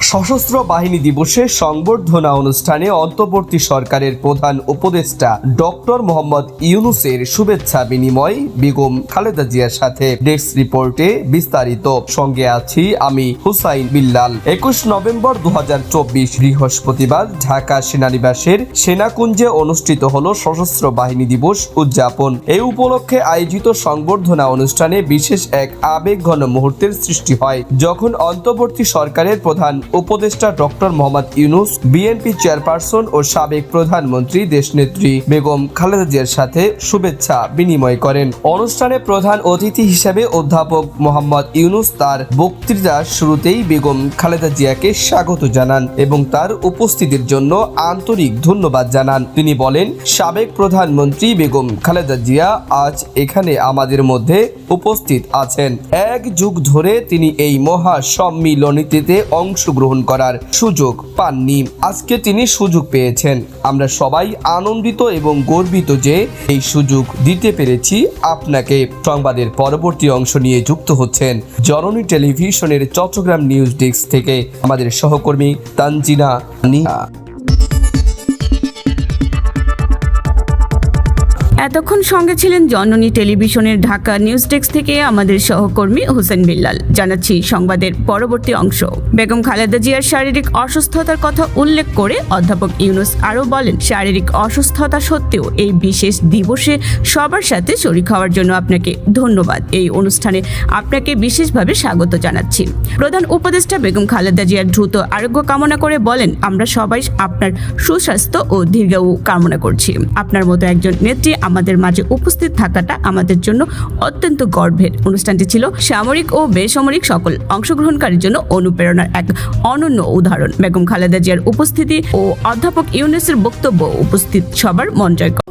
সশস্ত্র বাহিনী দিবসে সংবর্ধনা অনুষ্ঠানে অন্তর্বর্তী সরকারের প্রধান উপদেষ্টা ডক্টর মোহাম্মদ ইউনুসের শুভেচ্ছা বিনিময়, বেগম খালেদা জিয়ার সাথে ডেস্ক রিপোর্টে বিস্তারিত। সঙ্গে আছি আমি হুসাইন বিল্লাল। একুশ নভেম্বর দু হাজার চব্বিশ বৃহস্পতিবার ঢাকা সেনানিবাসের সেনাকুঞ্জে অনুষ্ঠিত হল সশস্ত্র বাহিনী দিবস উদযাপন। এই উপলক্ষে আয়োজিত সংবর্ধনা অনুষ্ঠানে বিশেষ এক আবেগঘন মুহূর্তের সৃষ্টি হয়, যখন অন্তর্বর্তী সরকারের প্রধান উপদেষ্টা doctor Mohammad Yunus, BNP chairperson ও সাবেক প্রধানমন্ত্রী দেশনেত্রী বেগম খালেদা জিয়ার সাথে শুভেচ্ছা বিনিময় করেন। অনুষ্ঠানে প্রধান অতিথি হিসেবে অধ্যাপক মোহাম্মদ ইউনুস তার বক্তৃতার শুরুতেই বেগম খালেদা জিয়াকে স্বাগত জানান এবং তার উপস্থিতির জন্য আন্তরিক ধন্যবাদ জানান। তিনি বলেন, সাবেক প্রধানমন্ত্রী বেগম খালেদা জিয়া আজ এখানে আমাদের মধ্যে উপস্থিত আছেন। এক যুগ ধরে তিনি এই মহা সম্মিলনীতে অংশগ্রহণ করার সুযোগ পাননি। আজকে তিনি সুযোগ পেয়েছেন। আমরা সবাই আনন্দিত এবং গর্বিত যে এই সুযোগ দিতে পেরেছি আপনাকে। সংবাদের পরবর্তী অংশ নিয়ে যুক্ত হচ্ছেন জননী টেলিভিশনের চট্টগ্রাম নিউজ ডেস্ক থেকে আমাদের সহকর্মী তানজিনা নিয়া এতক্ষণ সঙ্গে ছিলেন জননী টেলিভিশনের ঢাকা নিউজ ডেস্ক থেকে আমাদের সহকর্মী হোসেন বিল্লাল। জানাচ্ছি সংবাদের পরবর্তী অংশ। বেগম খালেদা জিয়ার শারীরিক অসুস্থতার কথা উল্লেখ করে অধ্যাপক ইউনুস আরও বলেন, শারীরিক অসুস্থতা সত্ত্বেও এই বিশেষ দিবসে সবার সাথে শরীর হওয়ার জন্য আপনাকে ধন্যবাদ। এই অনুষ্ঠানে আপনাকে বিশেষভাবে স্বাগত জানাচ্ছি। প্রধান উপদেষ্টা বেগম খালেদা জিয়ার দ্রুত আরোগ্য কামনা করে বলেন, আমরা সবাই আপনার সুস্বাস্থ্য ও দীর্ঘায়ু কামনা করছি। আপনার মতো একজন নেত্রী আমাদের মাঝে উপস্থিত থাকাটা আমাদের জন্য অত্যন্ত গর্বের অনুষ্ঠানটি ছিল সামরিক ও বেসামরিক সকল অংশগ্রহণকারীর জন্য অনুপ্রেরণার এক অনন্য উদাহরণ বেগম খালেদা জিয়ার উপস্থিতি ও অধ্যাপক ইউনেসের বক্তব্য উপস্থিত সবার মন জয়।